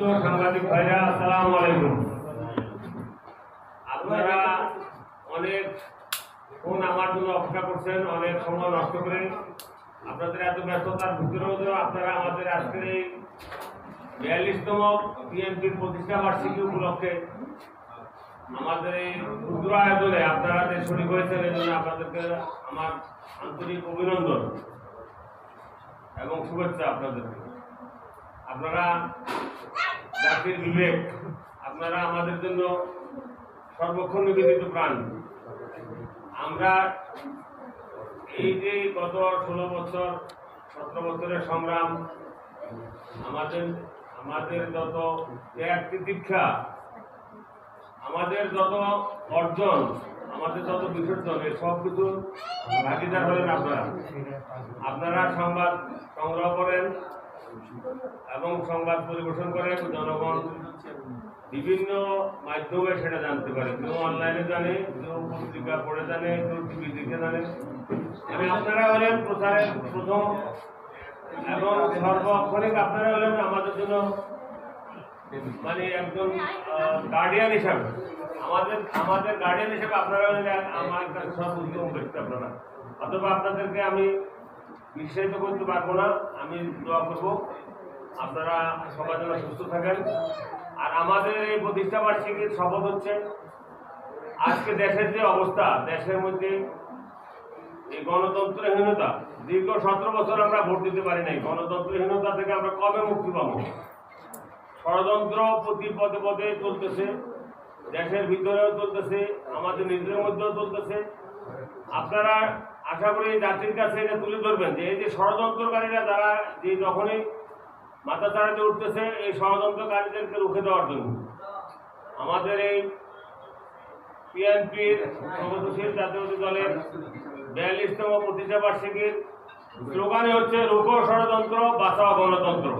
সাংবাদিক ভাইরা, আসসালামু আলাইকুম। আপনারা অনেক ফোন আমার জন্য অপেক্ষা করছেন, অনেক সময় নষ্ট করে। আপনাদের এত ব্যস্ততার ভিতরেও আপনারা আমাদের আজকের এই বিয়াল্লিশতম বিএনপির প্রতিষ্ঠা বার্ষিকী উপলক্ষে আমাদের এই ক্ষুদ্র আয়োজনে আপনারা যে শরীর হয়েছেন এই জন্য আপনাদেরকে আমার আন্তরিক অভিনন্দন এবং শুভেচ্ছা আপনাদেরকে। আপনারা জাতির বিবেক, আপনারা আমাদের জন্য সর্বক্ষণ নিবেদিত প্রাণ। আমরা এই যে গত ষোলো বছর, সতেরো বছরের সংগ্রাম, আমাদের আমাদের যত ত্যাগ তিতিক্ষা, আমাদের যত অর্জন আমাদের যত বিসর্জন, এই সব কিছু ভাগিদার হলেন আপনারা। আপনারা সংবাদ সংগ্রহ করেন এবং সংবাদ পরিবেশন করেন জনগণ। বিভিন্ন মাধ্যমে সেটা জানতে পারে। কেউ অনলাইনে জানে, কেউ পত্রিকা পড়ে জানে, কেউ টিভি দেখে জানে। আমি আপনারা হলেন প্রচারের প্রথম এবং সর্বক্ষণিক আপনারা হলেন আমাদের জন্য মানে একজন গার্ডিয়ান হিসাবে। আমাদের আমাদের গার্ডিয়ান হিসাবে আপনারা হলেন আমার কাছে সব উত্তম ব্যক্তি আপনারা। অথবা আপনাদেরকে আমি নিঃসারিত করতে পারব না। আমি দোয়া করব। আপনারা সবার জন্য সুস্থ থাকেন। আর আমাদের এই প্রতিষ্ঠা বার্ষিকীর শপথ হচ্ছে, আজকে দেশের যে অবস্থা, দেশের মধ্যে এই গণতন্ত্রহীনতা, দীর্ঘ সতেরো বছর আমরা ভোট দিতে পারি নাই। গণতন্ত্রহীনতা থেকে আমরা কবে মুক্তি পাব? ষড়যন্ত্র প্রতি পদে পদে চলতেছে, দেশের ভিতরেও চলতেছে, আমাদের নিজেদের মধ্যেও চলতেছে। আপনারা আশা করি জাতির কাছে এটা তুলে ধরবেন যে এই যে ষড়যন্ত্রকারীরা যারা যে যখনই মাথা চাড়াতে উঠতেছে, এই ষড়যন্ত্রকারীদেরকে রুখে দেওয়ার জন্য। আমাদের এই পিএনপির প্রগতিশীল জাতীয়তাবাদী দলের বিয়াল্লিশতম প্রতিষ্ঠা বার্ষিকীর স্লোগানই হচ্ছে, রুখো ষড়যন্ত্র, বাঁচাও গণতন্ত্র।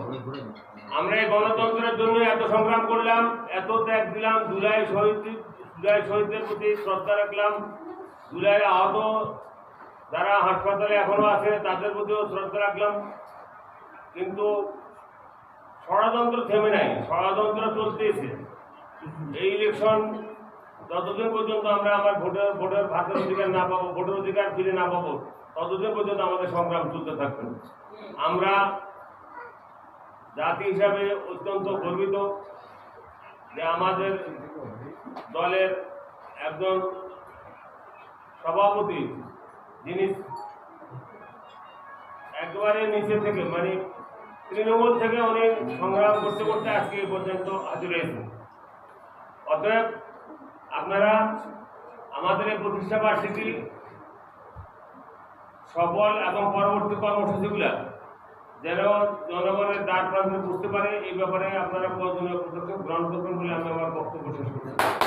আমরা এই গণতন্ত্রের জন্য এত সংগ্রাম করলাম, এত ত্যাগ দিলাম, জুলাই শহীদ, জুলাই শহীদদের প্রতি শ্রদ্ধা রাখলাম জুলাই আহত যারা হাসপাতালে এখনও আছে, তাদের প্রতিও শ্রদ্ধা রাখলাম। কিন্তু ষড়যন্ত্র থেমে নাই, ষড়যন্ত্র চলতেছে। এই ইলেকশন যতদিন পর্যন্ত আমরা আমার ভোটের ভোটের ভাতের অধিকার না পাবো, ভোটের অধিকার ফিরে না পাবো, ততদিন পর্যন্ত আমাদের সংগ্রাম চলতে থাকবে। আমরা জাতি হিসাবে অত্যন্ত গর্বিত যে আমাদের দলের একজন সভাপতি যিনি একবারে নিচে থেকে মানে তৃণমূল থেকে অনেক সংগ্রাম করতে করতে আজকে এই পর্যন্ত হাজির হয়েছে। অতএব আপনারা আমাদের এই প্রতিষ্ঠা বার্ষিকী সফল এবং পরবর্তী কর্মসূচিগুলা যেন জনগণের দ্বার প্রান্তে বুঝতে পারে, এই ব্যাপারে আপনারা প্রয়োজনীয় পদক্ষেপ গ্রহণ করবেন বলে আমি আমার বক্তব্য শেষ করছি।